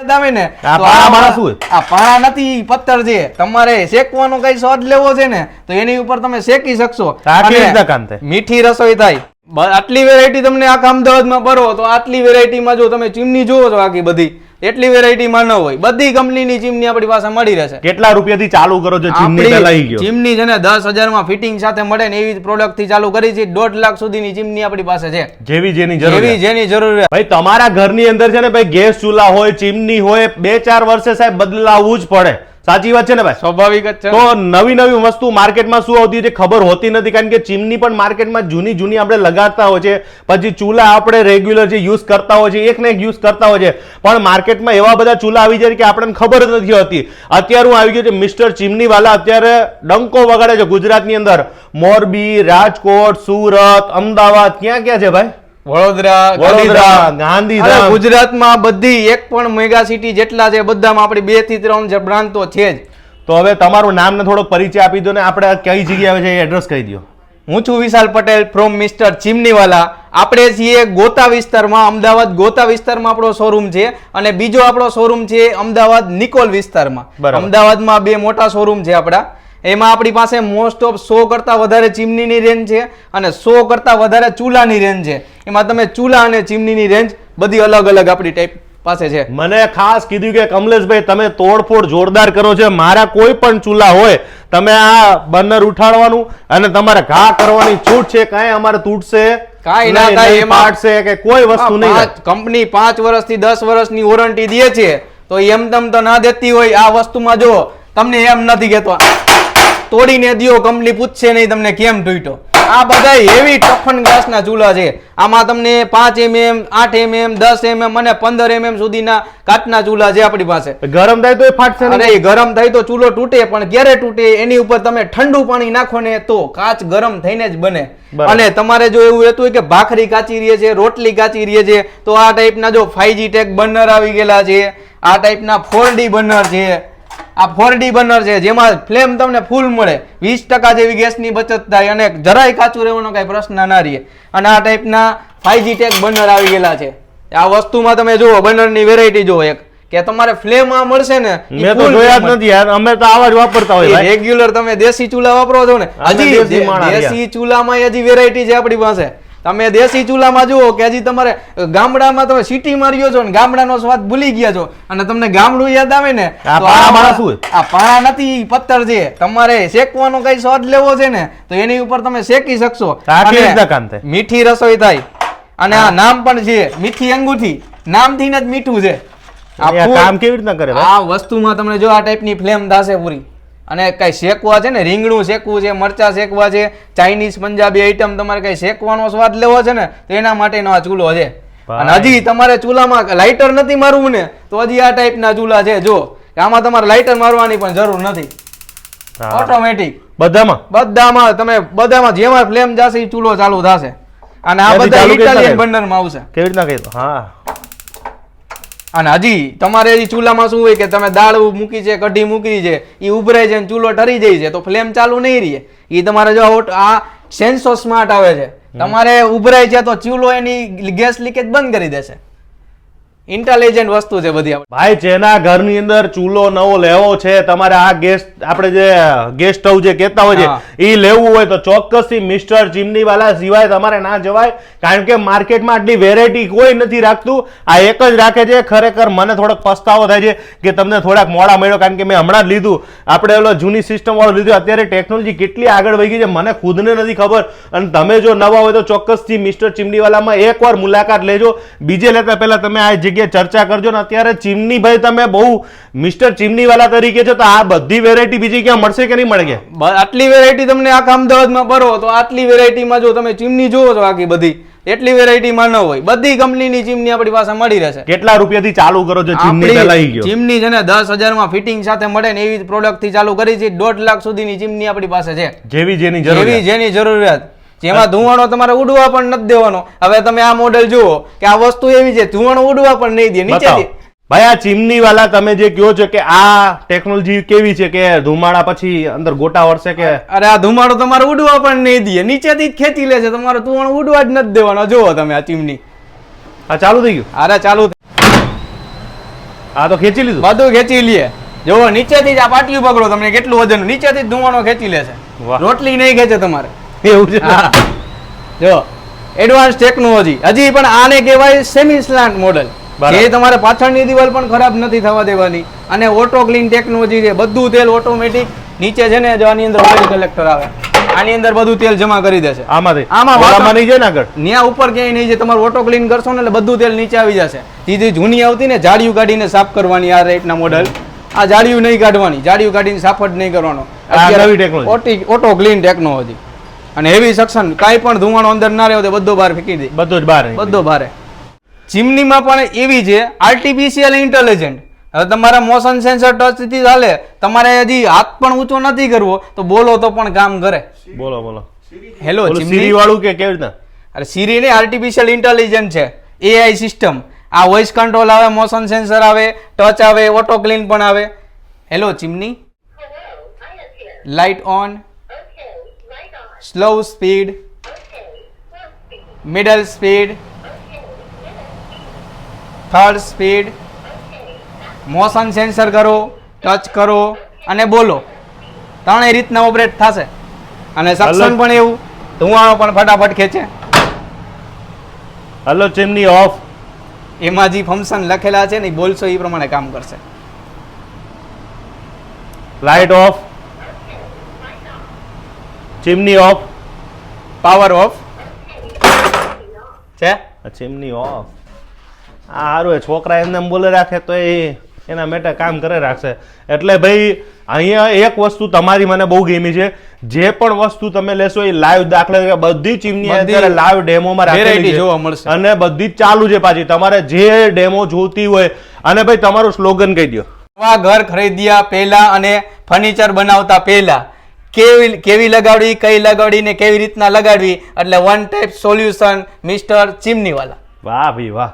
યાદ આવે ને આ પાણા બાણા શું આ પાણા નથી પથ્થર છે. તમારે શેકવાનો કઈ સ્વાદ લેવો છે ને તો એની ઉપર તમે શેકી શકશો? મીઠી રસોઈ થાય. આટલી વેરાયટી તમને આખા અમદાવાદમાં ભરો તો આટલી વેરાયટીમાં જો તમે ચીમની જુઓ છો આખી બધી. એટલી વેરાયટીમાં ન હોય. બધી કંપનીની ચીમની આપણી પાસે મળી રહેશે. કેટલા રૂપિયાથી ચાલુ કરો છો? ચીમની લઈ ગયો. ચીમની છે ને દસ હજારમાં ફિટિંગ સાથે મળે ને એવી પ્રોડક્ટથી ચાલુ કરી છે. દોઢ લાખ સુધીની ચીમની આપણી પાસે છે. જેવી જેની જેવી જેની જરૂર ભાઈ તમારા ઘરની અંદર છે ને ભાઈ ગેસ ચૂલા હોય ચીમની હોય બે ચાર વર્ષે સાહેબ બદલાવવું જ પડે. સાચી વાત છે ને ભાઈ? સ્વાભાવિક જ છે. તો નવી નવી વસ્તુ માર્કેટમાં શું આવતી છે? ખબર હોતી નથી કારણ કે ચીમની પણ માર્કેટમાં જૂની જૂની આપણે લગાડતા હોય છે. પછી ચૂલા આપણે રેગ્યુલર જે યુઝ કરતા હોય છે એક ને એક યુઝ કરતા હોય છે. પણ માર્કેટમાં એવા બધા ચૂલા આવી જાય કે આપણને ખબર જ નથી હોતી. અત્યારે હું આવી ગયો છે મિસ્ટર ચીમની વાલા અત્યારે ડંકો વગાડે છે ગુજરાતની અંદર. મોરબી રાજકોટ સુરત અમદાવાદ. ક્યાં ક્યાં છે ભાઈ? વડોદરા વડોદરા, ગાંધીધામ. ગુજરાતમાં બધી એક પણ મેગા સિટી જેટલા છે બધામાં આપણી બેથી ત્રણ જે બ્રાન્ચો છે જ. તો હવે તમારું નામ ને થોડો પરિચય આપી દો ને આપણે કઈ જગ્યાએ છે એડ્રેસ કહી દો હું છું વિશાલ પટેલ ફ્રોમ મિસ્ટર ચીમનીવાલા. આપણે છીએ ગોતા વિસ્તારમાં અમદાવાદ ગોતા વિસ્તારમાં આપણો શોરૂમ છે અને બીજો આપણો શોરૂમ છે અમદાવાદ નિકોલ વિસ્તારમાં. અમદાવાદમાં બે મોટા શોરૂમ છે આપણા. એમાં આપણી પાસે મોસ્ટ ઓફ સો કરતાં વધારે ચીમનીની રેન્જ છે અને સો કરતાં વધારે ચૂલાની રેન્જ છે. એમાં તમે ચૂલા અને ચીમનીની રેન્જ બધી અલગ અલગ આપણી ટાઈપ પાસે છે. મને ખાસ કીધું કે કમલેશભાઈ તમે તોડફોડ જોરદાર કરો છો. મારા કોઈ પણ ચૂલા હોય તમે આ બર્નર ઉઠાડવાનું અને તમારે ઘા કરવાની છૂટ છે કાંઈ અમારે તૂટશે? કાંઈ ના થાય એમાં. ફાટશે કે કોઈ વસ્તુ નહીં કંપની પાંચ વર્ષથી દસ વર્ષની વોરંટી દે છે. તો એમ તમ તો ના દેતી હોય આ વસ્તુમાં જો તમને એમ નથી કહેતો. તોડીને દ્યો કંપની પૂછશે નહીં તમને કેમ તૂટ્યો. આ બધા હેવી ટફન ગ્લાસના ચૂલા છે. આમાં તમને પાંચ એમએમ આઠ એમએમ દસ એમએમ અને પંદર એમએમ સુધીના કાચના ચૂલા છે આપણી પાસે. ગરમ થાય તો એ ફાટશે અને ગરમ થાય તો ચૂલો તૂટે પણ ક્યારે તૂટે એની ઉપર તમે ઠંડુ પાણી નાખો ને તો કાચ ગરમ થઈને જ બને. અને તમારે જો એવું હતું કે ભાખરી કાચી રહે છે રોટલી કાચી રહે છે તો આ ટાઈપના જો ફાઈવજી ટેક બર્નર આવી ગયેલા છે આ ટાઈપના ફોર ડી બર્નર છે આ ફોર ડી બર્નર છે જેમાં ફ્લેમ તમને ફૂલ મળે. વીસ ટકા જેવી ગેસની બચત થાય અને જરાય કાચું રહેવાનો કઈ પ્રશ્ન ના રહે. અને આ ટાઈપના ફાઈવજી ટેક બર્નર આવી ગયેલા છે. આ વસ્તુમાં તમે જુઓ બર્નરની વેરાયટી જુઓ એક. કે તમારે ફ્લેમ આ મળશે ને મેં તો જોયા જ નથી યાર. અમે તો આવા જ વાપરતા હોય રેગ્યુલર તમે દેશી ચૂલા વાપરો છો ને હજી દેશી ચૂલામાં હજી વેરાયટી છે આપણી પાસે. તમે દેશી ચૂલામાં જુઓ કે હજી તમારે ગામડામાં તમે સિટી માર્યો છો ને ગામડાનો સ્વાદ ભૂલી ગયા છો અને તમને ગામડું યાદ આવે ને આ પાણા નથી પથ્થર છે. તમારે શેકવાનો કઈ સ્વાદ લેવો છે ને તો એની ઉપર તમે શેકી શકશો? મીઠી રસોઈ થાય. અને આ નામ પણ છે મીઠી અંગૂઠી. નામથી જ મીઠું છે. આ કામ કેવી રીતના કરે? આ વસ્તુમાં તમને જો આ ટાઈપની ફ્લેમ થશે પૂરી. અને કઈ શેકવા છે ને રીંગણું શેકવું છે મરચા શેકવા છે ચાઇનીઝ પંજાબી આઈટમ તમારે કઈ શેકવાનો સ્વાદ લેવો છે ને તો એના માટેનો આ ચૂલો છે. અને હજી તમારે ચૂલામાં લાઇટર નથી મારવું ને તો હજી આ ટાઈપના ચૂલા છે જો આમાં તમારે લાઇટર મારવાની પણ જરૂર નથી. ઓટોમેટિક બધામાં? બધામાં તમે બધામાં જેમાં ફ્લેમ જશે એ ચૂલો ચાલુ થશે. અને આ બધા ઇટાલિયન બંડરમાં આવશે. કેવી રીતના કહી હા. અને હજી તમારે ચૂલામાં શું હોય કે તમે દાળ મૂકી છે કઢી મૂકી છે એ ઉભરાય છે ને ચૂલો ઠરી જાય છે તો ફ્લેમ ચાલુ નહીં રહે. એ તમારે જો આ સેન્સો સ્માર્ટ આવે છે. તમારે ઉભરાય છે તો ચૂલો એની ગેસ લીકેજ બંધ કરી દેશે. ઇન્ટેલિજન્ટ વસ્તુ છે બધી ભાઈ જેના ઘરની અંદર ચૂલો નવો લેવો છે તમારે આ ગેસ આપણે જે ગેસ સ્ટવ જે કહેતા હોય છે એ લેવું હોય તો ચોક્કસથી મિસ્ટર ચીમની વાલા સિવાય તમારે ના જવાય કારણ કે માર્કેટમાં આટલી વેરાયટી કોઈ નથી રાખતું. આ એક જ રાખે છે ખરેખર મને થોડોક પસ્તાવો થાય છે કે તમને થોડાક મોડા મળ્યો કારણ કે મેં હમણાં જ લીધું. આપણે ઓલો જૂની સિસ્ટમ વાળો લીધું અત્યારે ટેકનોલોજી કેટલી આગળ વહી ગઈ છે મને ખુદને નથી ખબર. અને તમે જો નવા હોય તો ચોક્કસથી મિસ્ટર ચીમનીવાલામાં એકવાર મુલાકાત લેજો. બીજે લેતા પહેલા તમે આ જગ્યાએ ચર્ચા કરજો ને અત્યારે ચીમનીભાઈ તમે બહુ મિસ્ટર ચીમનીવાલા તરીકે છો તો આ બધી વેરાયટી બીજી ક્યાં મળશે કે નહીં મળે કે? આટલી વેરાયટી તમને આખા અમદાવાદમાં ભરો તો આટલી વેરાયટીમાં જો તમે ચીમની જુઓ છો આખી બધી એટલી વેરાયટીમાં ન હોય. બધી કંપનીની ચીમની આપણી પાસે મળી રહેશે. કેટલા રૂપિયાથી ચાલુ કરો છો? ચીમની પહેલા ગયો. ચીમની છે ને દસ હજારમાં ફિટિંગ સાથે મળે ને એવી પ્રોડક્ટથી ચાલુ કરી છે. દોઢ લાખ સુધીની ચીમની આપણી પાસે છે. જેવી જેની જેવી જેની જરૂરિયાત. જેમાં ધુવાણો તમારે ઉડવા પણ નથી દેવાનો. હવે તમે આ મોડેલ જુઓ કે આ વસ્તુ એવી છે ધુવાણો ઉડવા પણ નહીં દે નીચે ભાઈ આ ચીમની વાલા તમે જે કહો છો કે આ ટેકનોલોજી કેવી છે કે ધુમાડા પછી અંદર ગોટા વળશે કે? અરે આ ધુમાડો તમારે ઉડવા પણ નહીં દે. નીચેથી જ ખેંચી લે છે. તમારે ધુવાણો ઉડવા જ નથી દેવાનો. જુઓ તમે આ ચીમની. આ ચાલુ થઈ ગયું? અરે ચાલુ આ તો ખેંચી લીધું? બધું ખેંચી લે. જુઓ નીચેથી જ આ પાટલી પકડો. તમને કેટલું વજન નીચેથી જ ધુમાડો ખેંચી લેશે છે. રોટલી નહીં ખેંચે તમારે. એવું છે? જો એડવાન્સ ટેકનોલોજી હજી પણ આને કહેવાય સેમી સ્લાન્ટ મોડલ. એ તમારે પાછળની દિવાલ પણ ખરાબ નથી થવા દેવાની. અને ઓટો ક્લીન ટેકનોલોજી છે. બધું તેલ ઓટોમેટિક નીચે છે ને જો આની અંદર ઓઇલ કલેક્ટર આવે. આની અંદર બધું તેલ જમા કરી દેશે. આમાંથી? આમાં વાળામાં નહીં જાય ને આગળ? ન્યા ઉપર ક્યાંય નહીં જાય. તમારે ઓટો ક્લીન કરશો ને એટલે બધું તેલ નીચે આવી જશે. સીધી જૂની આવતી ને જાડિયું કાઢીને સાફ કરવાની આ રેટના મોડલ આ જાડિયું નહીં કાઢવાની. જાડિયું કાઢીને સાફ જ નહીં કરવાનો. ઓટો ક્લીન ટેકનોલોજી અને હેવી સક્શન કાંઈ પણ ધુમાડો અંદર ના રહ્યો તો બધો બહાર ફેંકી દે. બધો જ બહાર બધો ભારે ચીમનીમાં પણ એવી છે આર્ટિફિશિયલ ઇન્ટેલિજન્ટ હવે તમારા મોશન સેન્સર ટચથી ચાલે તમારે હજી હાથ પણ ઊંચો નથી કરવો તો બોલો તો પણ કામ કરે. બોલો બોલો. હેલો સીરી વાળું કે કેવી રીતના? અરે સિરી ને આર્ટિફિશિયલ ઇન્ટેલિજન્ટ છે. એઆઈ સિસ્ટમ આ વોઇસ કંટ્રોલ આવે મોશન સેન્સર આવે ટચ આવે ઓટો ક્લીન પણ આવે. Hello chimney. Light on. Slow speed. Middle speed third speed motion sensor કરો ટચ કરો અને બોલો. ત્રણેય રીતના ઓપરેટ થશે. અને સક્શન પણ એવું ધુવાણો પણ ફટાફટ ખેંચે. હલો ચીમની ઓફ એમાં જે ફંક્શન લખેલા છે ને બોલશો એ પ્રમાણે કામ કરશે. Light off chimney off power off છે? ચીમની ઓફ આ સારું એ છોકરા એમને બોલે રાખે તો એ એના માટે કામ કરે રાખશે. એટલે ભાઈ અહીંયા એક વસ્તુ તમારી મને બહુ ગમી છે. જે પણ વસ્તુ તમે લેશો એ લાઈવ દાખલા તરીકે બધી ચીમની અત્યારે લાઈવ ડેમોમાં રાખેલી જોવા મળશે. અને બધી ચાલુ છે પાછી. તમારે જે ડેમો જોતી હોય અને ભાઈ તમારું સ્લોગન કહી દો નવા ઘર ખરીદ્યા પહેલા અને ફર્નિચર બનાવતા પહેલા. કેવી કેવી લગાડવી, કઈ લગાડવી ને કેવી રીતના લગાડવી? એટલે one type solution mister Chimneywala. વાહ ભાઈ વાહ.